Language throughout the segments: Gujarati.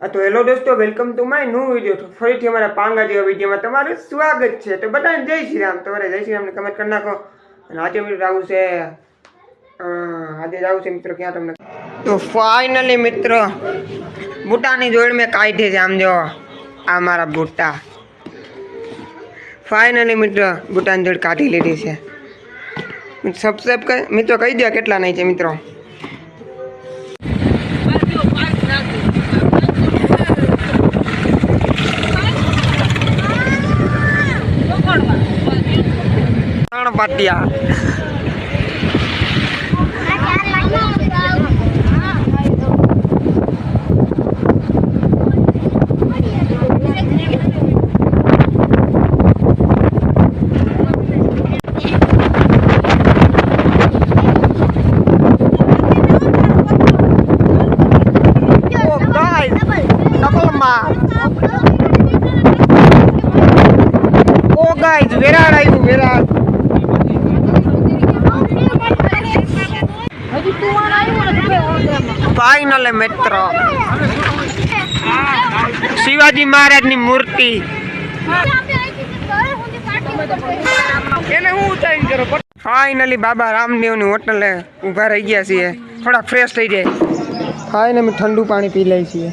તો હેલો દોસ્તો welcome to my new video ફરીથી અમારા પાંગા જેવા વિડીયોમાં તમારું સ્વાગત છે. તો બધાને જય શ્રી રામ. તમારે જય શ્રી રામને કમેન્ટ કરી નાખો. અને આજે મિત્રો આવું છે આજે જ છે મિત્રો, ક્યાં તમને તો ફાઇનલી મિત્રો, બુટાની જોડ મેં કાઢી છે, આમ જો, આ મારા બુટા. ફાઇનલી મિત્રો, બુટાની જોડ કાઢી લીધી છે. સબસ્ક્રાઈબ કર મિત્રો, કહી દો કેટલા નહીં છે મિત્રો? பார்ட்டியா વેરાડ આવ્યું વેરાળ. ફાઈનલ મિત્રો. શિવાજી મહારાજની મૂર્તિ. ફાઇનલી બાબા રામદેવની હોટલે ઊભા રહી ગયા છીએ. થોડા ફ્રેશ થઈ જાય. ફાઇનલી ઠંડુ પાણી પી લઈએ છીએ.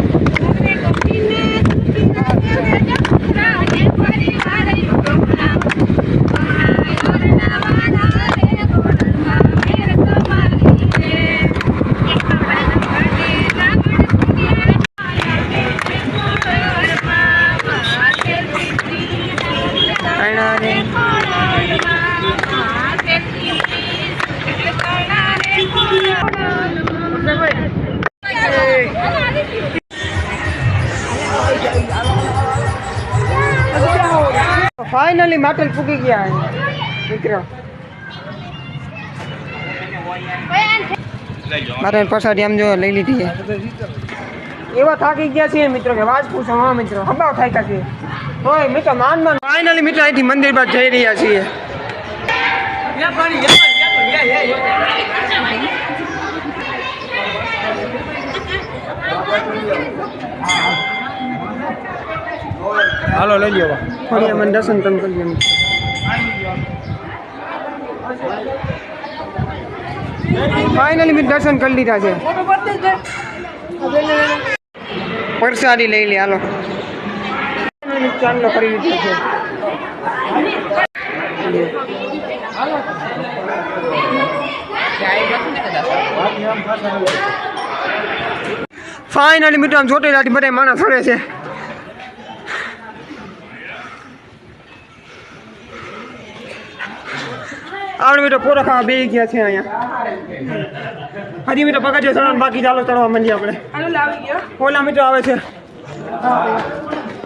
ફાઇનલી માટલ ફૂકી ગયા મિત્રો મારે પછાડી આમ જો લઈ લીધી એવા થાકી ગયા છે મિત્રો કે વાત પૂછો, હા મિત્રો? હબાવ થાક્યા છે હોય મિત્રો, માન ફાઇનલી મિત્રો મંદિર પર જઈ રહ્યા છીએ. હાલો, લઈ લ્યો. ફરી અમને દર્શન તમે કરી મિત્રો. ફાઇનલી મેં દર્શન કરી લીધા છે. પ્રસાદી લઈ લે, હાલો. ચાલો કરી લીધા છે. ફાઇનલી મિત્રો, આમ રાતી બધા માણસ ફરે છે. આપણે મીટર પોરો ખાવા બે ગયા છે અહીંયા. હજી મિત્રો પગથિયે ચડવાનું બાકી ચાલો ચડવા માંડીએ આપણે. ઓલા મીટર આવે છે.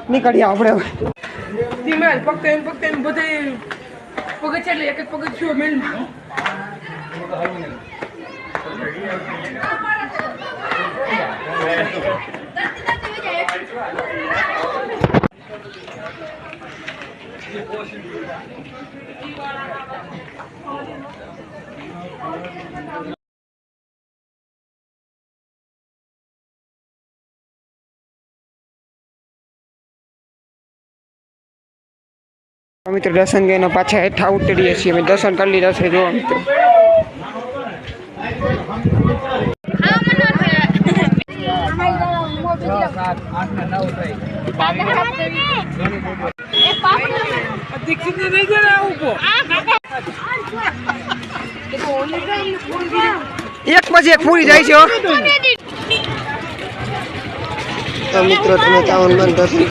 નીકળીએ આપણે હવે. ધીમે પગતે એમ ફક્ત એમ બધે પગથિયા એટલે એક એક પગથિયો મેલ મિત્રો દર્શન કરીને પાછા હેઠા ઉતરીએ છીએ. અમે દર્શન કરી લીધા છે જો મિત્રો. દીક્ષિત ને નહીં જરા ઊભો એક પછી એક પૂરી જાય છે હો. તો મિત્રો તમે ચાવન બંધ દર્શન